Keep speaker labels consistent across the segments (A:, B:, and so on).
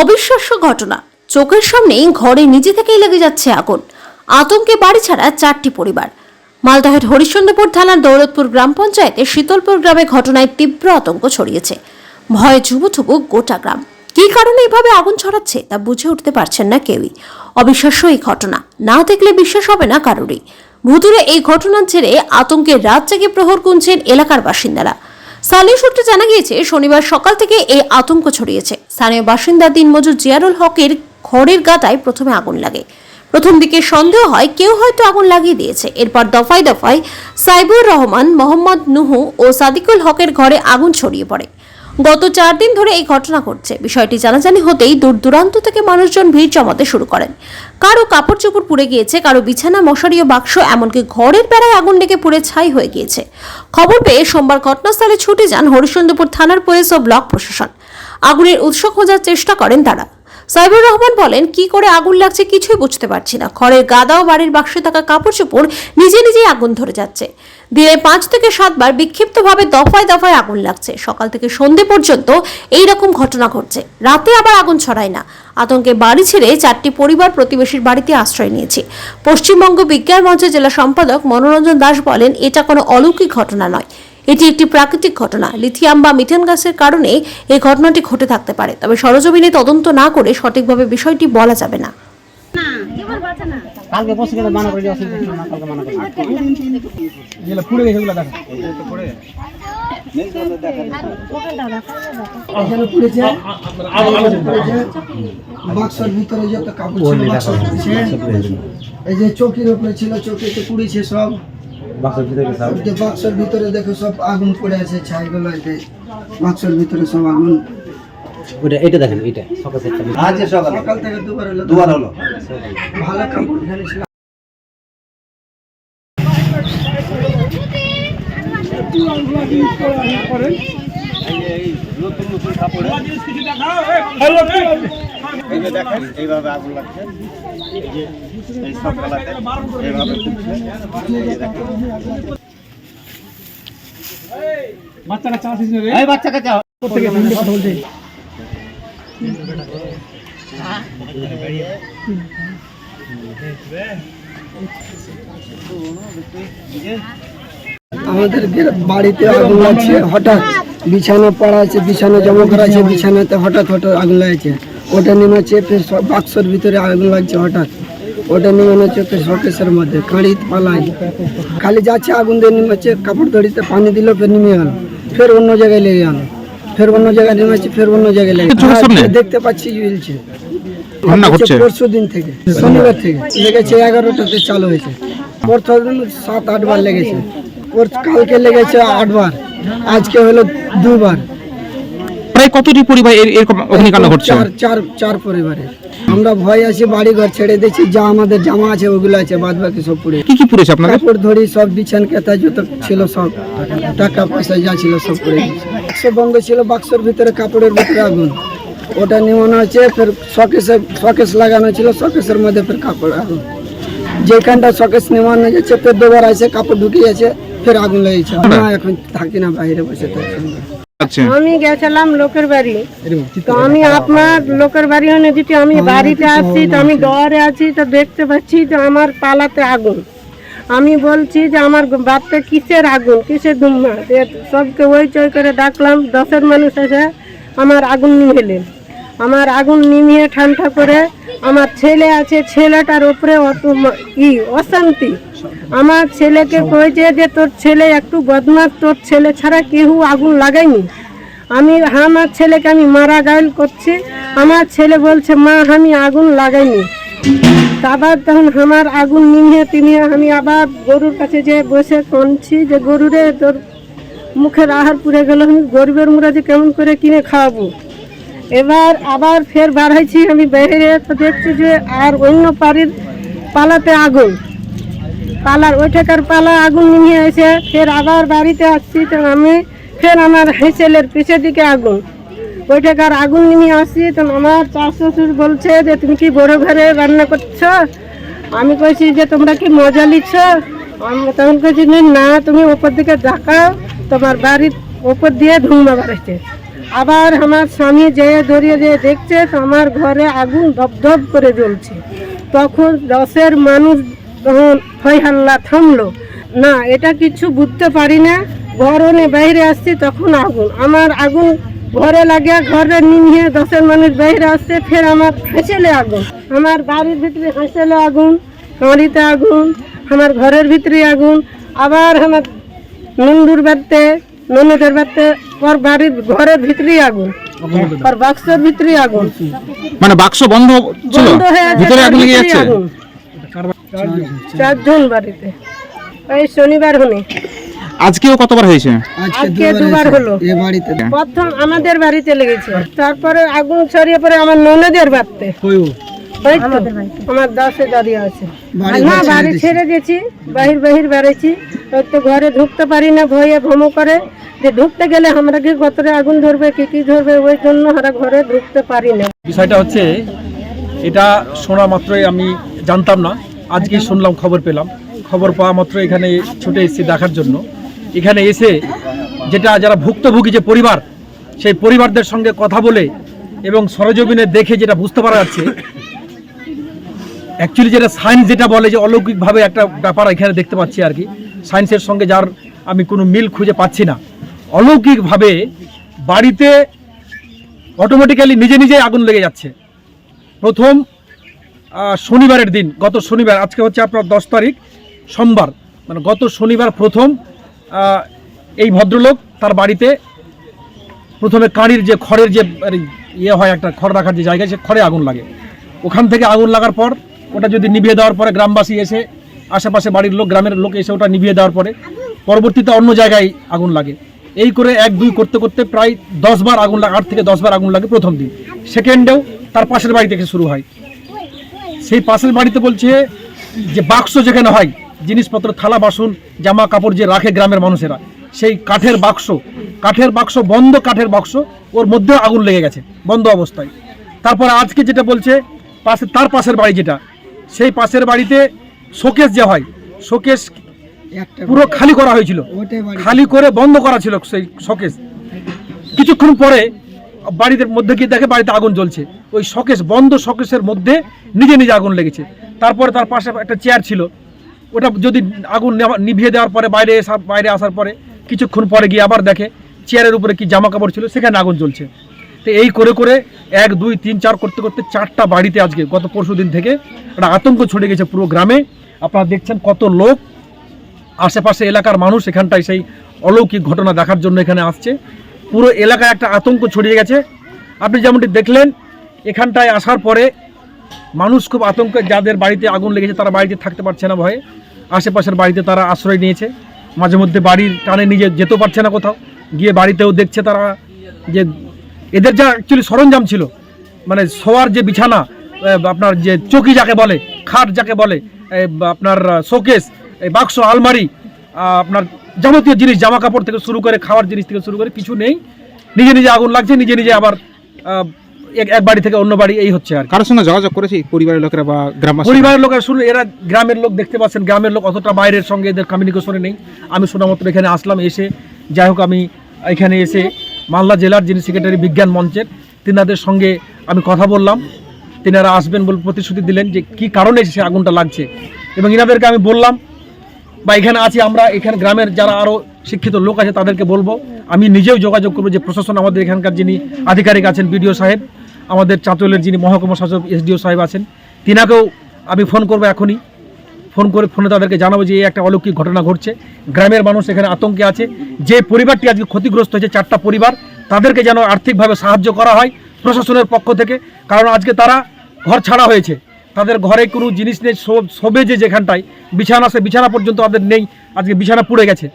A: অবিশ্বাস্য ঘটনা। চোখের সামনেই ঘরে নিজে থেকেই লেগে যাচ্ছে আগুন। আতঙ্কে বাড়ি ছাড়া চারটি পরিবার। মালদহের হরিশ্চন্দ্রপুর থানার দৌলতপুর গ্রাম পঞ্চায়েতের শীতলপুর গ্রামে ঘটনায় তীব্র আতঙ্ক ছড়িয়েছে। ভয়ে ঝুবুথুবু গোটা গ্রাম। কী কারণে এভাবে আগুন ছড়াচ্ছে তা বুঝে উঠতে পারছেন না কেউই। অবিশ্বাস্য এই ঘটনা। না দেখলে বিশ্বাস হবে না কারোরই। ভুতুরে এই ঘটনার জেরে আতঙ্কের রাত জাগে প্রহর গুনছেন এলাকার বাসিন্দারা। স্থানীয় সূত্রে জানা গিয়েছে, শনিবার সকাল থেকে এই আতঙ্ক ছড়িয়েছে। স্থানীয় বাসিন্দা দিনমজুর জিয়ারুল হকের ঘরের গাদায় প্রথমে আগুন লাগে। প্রথম দিকে সন্দেহ হয়, কেউ হয়তো আগুন লাগিয়ে দিয়েছে। এরপর দফায় দফায় সাইবুর রহমান, মোহাম্মদ নুহু ও সাদিকুল হকের ঘরে আগুন ছড়িয়ে পড়ে। গত চার দিন ধরে এই ঘটনা ঘটছে। বিষয়টি জানাজানি হতেই দূর দূরান্ত থেকে মানুষজন ভিড় জমাতে শুরু করেন। কারও কাপড় চোপড় পুড়ে গিয়েছে, কারও বিছানা, মশারি ও বাক্স, এমনকি ঘরের বেড়ায় আগুন ডেকে পুড়ে ছাই হয়ে গিয়েছে। খবর পেয়ে সোমবার ঘটনাস্থলে ছুটে যান হরিশ্চন্দ্রপুর থানার পুলিশ ও ব্লক প্রশাসন। আগুনের উৎস খোঁজার চেষ্টা করেন তারা। সাইবুর রহমান বলেন, কি করে আগুন লাগছে কিছুই বুঝতে পারছি না। খড়ের গাদা ও বাড়ির বাক্সে থাকা কাপড় চোপড় নিজে নিজেই আগুন ধরে যাচ্ছে। দিনে পাঁচ থেকে সাতবার বিক্ষিপ্তভাবে দফায় দফায় আগুন লাগছে। সকাল থেকে সন্ধে পর্যন্ত এই রকম ঘটনা ঘটছে। রাতে আবার আগুন ছড়ায় না। আতঙ্কে বাড়ি ছেড়ে চারটি পরিবার প্রতিবেশীর বাড়িতে আশ্রয় নিয়েছে। পশ্চিমবঙ্গ বিজ্ঞান মঞ্চের জেলা সম্পাদক মনোরঞ্জন দাস বলেন, এটা কোনো অলৌকিক ঘটনা নয়। এটি একটি প্রাকৃতিক ঘটনা। লিথিয়াম বা মিথেন গ্যাসের কারণে এই ঘটনাটি ঘটে থাকতে পারে। তবে সরজমিনে তদন্ত না করে সঠিকভাবে বিষয়টি বলা যাবে না।
B: কালকে পরশু কিন্তু মানা করে অসুবিধা ছিল না কালকে মানা করে যেগুলো পুড়ে গেছে ওগুলো দেখো।
C: এখানে বাক্সর ভিতরে যত কাপড় ছিল এই যে চৌকির উপরে ছিল চৌকিতে পুড়েছে সব।
B: বাক্সের ভিতরে সব
C: যে বাক্সর ভিতরে দেখো সব আগুন পড়ে আছে ছাইগুলো এতে বাক্সর ভিতরে সব আগুন।
B: ওইটা এটা দেখেন এটা সকাল থেকে।
D: আজ সকালে।
C: সকাল থেকে দুবার হলো।
D: দুবার হলো।
C: ভালো কাপড় এখানে ছিল
D: এই যে এইভাবে আগুন লাগছে। এই সব এইভাবে
B: রে। এই কথা
C: আমাদের বাড়িতে আগুন লাগছে হঠাৎ বিছানা পড়া আছে বিছানা জমা করা আছে বিছানাতে হঠাৎ হঠাৎ আগুন লাগছে। ওটা নেমেছে ফের বাক্সর ভিতরে আগুন লাগছে হঠাৎ। ওটা নেমে হচ্ছে ফের শোকেশের মধ্যে কাঁড়ি পালাই। খালি যাচ্ছে আগুন দিয়ে নেমেছে কাপড় দড়িতে পানি দিল ফের নেমে গেল ফের অন্য জায়গায় লেগে গেল ফের অন্য জায়গায় নেমেছে ফের অন্য জায়গায় লেগে দেখতে পাচ্ছি জ্বলছে পরশু দিন থেকে শনিবার থেকে। লেগেছে এগারোটাতে চালু হয়েছে। প্রথম দিন সাত আটবার লেগেছে। পর- কালকে লেগেছে আটবার আজকে হলো দুবার।
E: প্রায় কতটি পরিবার এর- এরকম অগ্নিকাণ্ড ঘটছে?
C: চার চার পরিবারের। আমরা ভয় আছি বাড়ি ঘর ছেড়ে দিচ্ছি যা আমাদের জামা আছে ওগুলো আছে বাদ বাকি সব পুড়ে
E: কি কি পুড়েছে আপনাদের?
C: কাপড় ধরি সব বিছান কেতা যত ছিল সব। টাকা পয়সা যা ছিল সব পুড়ে বাক্স বন্ধ ছিল বাক্সের ভিতরে কাপড়ের ভিতরে আগুন। ওটা নেমনো আছে ফের শকেসে শকেস লাগানো ছিল শকেসের মধ্যে ফের কাপড় আগুন। যেখানটা শকেস নেমানো যাচ্ছে ফের দুবার আছে কাপড় ঢুকিয়ে আছে ফের আগুন লেগেছে। না এখন থাকি না বাইরে বসে থাকি আমরা।
F: আমি গেছিলাম লোকের বাড়ি। তো আমি আপনার লোকের বাড়ি হয়ে যদি আমি বাড়িতে আছি তো আমি ডরে আছি তো দেখতে পাচ্ছি যে আমার পালাতে আগুন। আমি বলছি যে আমার বাড়িতে কিসের আগুন কিসের ধুম্মা? সবকে ওই চই করে ডাকলাম দশের মানুষ এসে আমার আগুন নিভেলেন আমার আগুন নিমিয়ে ঠান্ডা করে আমার ছেলে আছে, ছেলেটার উপরে অত ই, অশান্তি। আমার ছেলেকে কয়েছে যে তোর ছেলে একটু বদমাস, তোর ছেলে ছাড়া কেউ আগুন লাগায়নি? আমি, আমার ছেলেকে আমি মারা গাইল করছি। আমার ছেলে বলছে, মা, আমি আগুন লাগাইনি। আবার তখন আমার আগুন নিমিয়ে তিমিয়ে আমি আবার গরুর কাছে যে বসে কনছি যে, গরুরে তোর মুখের আহার পুড়ে গেল, আমি গরিবের মুড়া যে কেমন করে কিনে খাওয়াবো? এবার আবার ফের বাড়াইছি আমি বাইরে তো দেখছি যে আর অন্য বাড়ির পালাতে আগুন। পালার ওইটাকার পালা আগুন নিয়ে এসে ফের আবার বাড়িতে আসছি, তো আমি ফের আমার হেসেলের পিছের দিকে আগুন। ওইটাকার আগুন নিয়ে আসছি, তো আমার চার শ্বশুর বলছে যে, তুমি কি বড় ঘরে রান্না করছ? আমি কইছি যে, তোমরা কি মজা নিচ্ছ? আমি তখন কইছি না, তুমি ওপর দিকে দেখাও তোমার বাড়ির ওপর দিয়ে ধুমা বাড়াইছে আবার আমার স্বামী যেয়ে ধরিয়ে যেয়ে দেখছে আমার ঘরে আগুন ধপধপ করে জ্বলছে। তখন দশের মানুষ তখন হাল্লা থামলো। না, এটা কিছু বুঝতে পারি না। ঘরনে বাইরে আসছি তখন আগুন। আমার আগুন ঘরে লাগে ঘরে নিয়ে দশের মানুষ বাইরে আসছে, ফের আমার হাসেলে আগুন। আমার বাড়ির ভিতরে হাসেলে আগুন কাঁড়িতে আগুন, আমার ঘরের ভিতরে আগুন। আবার আমার নন্দুর বাড়িতে ননদের বাড়িতে ওর বাড়ির ঘরের ভিতরেই আগুন। আর বাক্সের ভিতরেই আগুন।
E: মানে বাক্স বন্ধ ছিল? ভিতরে আগুন লেগে যাচ্ছে?
F: চারজন বাড়িতে। এই শনিবার হলে।
E: আজকেও কতবার হয়েছে?
F: আজকে দুবার হলো।
C: এ বাড়িতে।
F: প্রথম আমাদের বাড়িতে লেগেছে। তারপরে আগুন ছড়িয়ে পরে আমার ননদের বাড়িতে। ওই তো, আমার দাসে দাঁড়িয়ে আছে। না বাড়ি ছেড়ে দিয়েছি বাহির বাহির বেড়েছি। ওই তো ঘরে ঢুকতে পারি না ভয়ে ভ্রম করে। যে ঢুকতে গেলে আমরা কি কতরে আগুন ধরবে কি কি ধরবে ওই জন্য আমরা ঘরে ঢুকতে পারি না।
B: বিষয়টা হচ্ছে এটা শোনা মাত্রই আমি জানতাম না। আজকে শুনলাম খবর পেলাম। খবর পাওয়া মাত্র এখানে ছুটে এসেছি দেখার জন্য। এখানে এসে যেটা যারা ভুক্তভোগী যে পরিবার সেই পরিবারদের সঙ্গে কথা বলে এবং সরজমিনে দেখে যেটা বুঝতে পারা যাচ্ছে অ্যাকচুয়ালি যেটা সায়েন্স যেটা বলে যে অলৌকিকভাবে একটা ব্যাপার এখানে দেখতে পাচ্ছি আর কি। সায়েন্সের সঙ্গে যার আমি কোনো মিল খুঁজে পাচ্ছি না। অলৌকিকভাবে বাড়িতে অটোমেটিক্যালি নিজে নিজেই আগুন লেগে যাচ্ছে। প্রথম শনিবারের দিন, গত শনিবার, আজকে হচ্ছে আপনার দশ তারিখ, সোমবার মানে গত শনিবার প্রথম এই ভদ্রলোক তার বাড়িতে প্রথমে কাঁড়ির যে খড়ের যে ইয়ে হয় একটা খড় রাখার যে জায়গা সে খড়ে আগুন লাগে। ওখান থেকে আগুন লাগার পর ওটা যদি নিভিয়ে দেওয়ার পরে গ্রামবাসী এসে আশেপাশে বাড়ির লোক, গ্রামের লোক এসে ওটা নিভিয়ে দেওয়ার পরে পরবর্তীতে অন্য জায়গায় আগুন লাগে। এই করে এক, দুই করতে করতে প্রায় দশ বার আগুন লাগে, আট থেকে দশ বার আগুন লাগে প্রথম দিন। সেকেন্ডেও তার পাশের বাড়ি থেকে শুরু হয়। সেই পাশের বাড়িতে বলছে যে বাক্স যেখানে হয়, জিনিসপত্র, থালা, বাসন, জামা কাপড় যে রাখে গ্রামের মানুষেরা, সেই কাঠের বাক্স কাঠের বাক্স, বন্ধ কাঠের বাক্স, ওর মধ্যেও আগুন লেগে গেছে, বন্ধ অবস্থায়। তারপর আজকে যেটা বলছে, পাশে, তার পাশের বাড়ি যেটা সেই পাশের বাড়িতে শোকেস যে হয় শোকেস পুরো খালি করা হয়েছিল। খালি করে বন্ধ করা ছিল সেই শোকেস। কিছুক্ষণ পরে বাড়িতে মধ্যে গিয়ে দেখে বাড়িতে আগুন জ্বলছে। ওই শোকেস বন্ধ শোকেসের মধ্যে নিজে নিজে আগুন লেগেছে। তারপরে তার পাশে একটা চেয়ার ছিল। ওটা যদি আগুন নিভিয়ে দেওয়ার পরে বাইরে বাইরে আসার পরে কিছুক্ষণ পরে গিয়ে আবার দেখে চেয়ারের উপরে কি জামা কাপড় ছিল সেখানে আগুন জ্বলছে। তো এই করে করে এক, দুই, তিন, চার করতে করতে চারটা বাড়িতে আজকে, গত পরশু দিন থেকে একটা আতঙ্ক ছড়ে গেছে পুরো গ্রামে। আপনারা দেখছেন কত লোক, আশেপাশে এলাকার মানুষ এখানটায় সেই অলৌকিক ঘটনা দেখার জন্য এখানে আসছে। পুরো এলাকায় একটা আতঙ্ক ছড়িয়ে গেছে। আপনি যেমনটি দেখলেন, এখানটায় আসার পরে মানুষ খুব আতঙ্কে, যাদের বাড়িতে আগুন লেগেছে তারা বাড়িতে থাকতে পারছে না ভয়ে। আশেপাশের বাড়িতে তারা আশ্রয় নিয়েছে। মাঝে মধ্যে বাড়ির টানে নিজে যেতেও পারছে না কোথাও। গিয়ে বাড়িতেও দেখছে তারা যে এদের যা অ্যাকচুয়ালি সরঞ্জাম ছিল মানে শোয়ার যে বিছানা আপনার যে চকি যাকে বলে খাট যাকে বলে বা আপনার শোকেস এই বাক্স আলমারি আপনার যাবতীয় জিনিস জামা কাপড় থেকে শুরু করে খাওয়ার জিনিস থেকে শুরু করে কিছু নেই। নিজে নিজে আগুন লাগছে নিজে নিজে আবার এক এক বাড়ি থেকে অন্য বাড়ি এই হচ্ছে আর
E: কারোর সঙ্গে যোগাযোগ করেছি? পরিবারের লোকেরা বা গ্রামবাসী
B: পরিবারের লোকের শুনে এরা গ্রামের লোক দেখতে পাচ্ছেন গ্রামের লোক অতটা বাইরের সঙ্গে এদের কমিউনিকেশনে নেই। আমি শোনা মতো এখানে আসলাম এসে যাই হোক আমি এখানে এসে মালদা জেলার যিনি সেক্রেটারি বিজ্ঞান মঞ্চের, তিনাদের সঙ্গে আমি কথা বললাম। তিনারা আসবেন বলে প্রতিশ্রুতি দিলেন যে কি কারণে সে আগুনটা লাগছে। এবং ইনাদেরকে আমি বললাম, বা এখানে আছি আমরা, এখানে গ্রামের যারা আরও শিক্ষিত লোক আছে তাদেরকে বলব, আমি নিজেও যোগাযোগ করব যে প্রশাসন আমাদের এখানকার যিনি আধিকারিক আছেন, বিডিও সাহেব, আমাদের চাঁচলের যিনি মহকুমা শাসক এসডিও সাহেব আছেন, তিনাকেও আমি ফোন করব এখনই। ফোন করে ফোনে তাদেরকে জানাব যে এই একটা অলৌকিক ঘটনা ঘটছে। গ্রামের মানুষ এখানে আতঙ্কে আছে। যে পরিবারটি আজকে ক্ষতিগ্রস্ত হয়েছে, চারটা পরিবার, তাদেরকে যেন আর্থিকভাবে সাহায্য করা হয় প্রশাসনের পক্ষ থেকে, কারণ আজকে তারা ঘর ছাড়া হয়েছে। তাদের ঘরে কোনো জিনিস নেই শোবে যে যেখানটায়, বিছানা সে বিছানা পর্যন্ত তাদের নেই, আজকে বিছানা পুড়ে গেছে।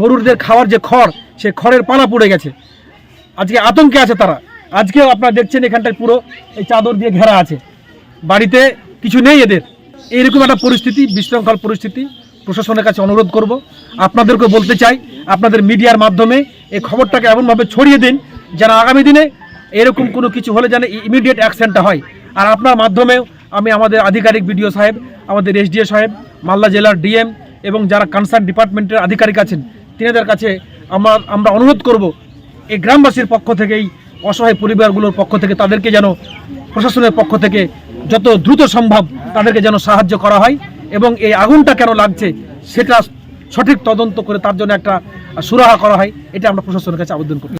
B: গরুরদের খাওয়ার যে খড়, সে খড়ের পানা পুড়ে গেছে। আজকে আতঙ্কে আছে তারা। আজকেও আপনারা দেখছেন এখানটায় পুরো এই চাদর দিয়ে ঘেরা আছে। বাড়িতে কিছু নেই এদের। এইরকম একটা পরিস্থিতি, বিশৃঙ্খল পরিস্থিতি, প্রশাসনের কাছে অনুরোধ করব। আপনাদেরকে বলতে চাই, আপনাদের মিডিয়ার মাধ্যমে এই খবরটাকে এমনভাবে ছড়িয়ে দিন যেন আগামী দিনে এরকম কোনো কিছু হলে যেন ইমিডিয়েট অ্যাকশনটা হয়। আর আপনার মাধ্যমেও আমি আমাদের আধিকারিক বিডিও সাহেব, আমাদের এসডিও সাহেব, মালদা জেলার ডিএম এবং যারা কনসার্ন ডিপার্টমেন্টের আধিকারিক আছেন, তিনাদের কাছে আমরা আমরা অনুরোধ করব, এই গ্রামবাসীর পক্ষ থেকেই অসহায় পরিবারগুলোর পক্ষ থেকে, তাদেরকে যেন প্রশাসনের পক্ষ থেকে যত দ্রুত সম্ভব তাদেরকে যেন সাহায্য করা হয় এবং এই আগুনটা কেন লাগছে সেটা সঠিক তদন্ত করে তার জন্য একটা সুরাহা করা হয়, এটা আমরা প্রশাসনের কাছে আবেদন করি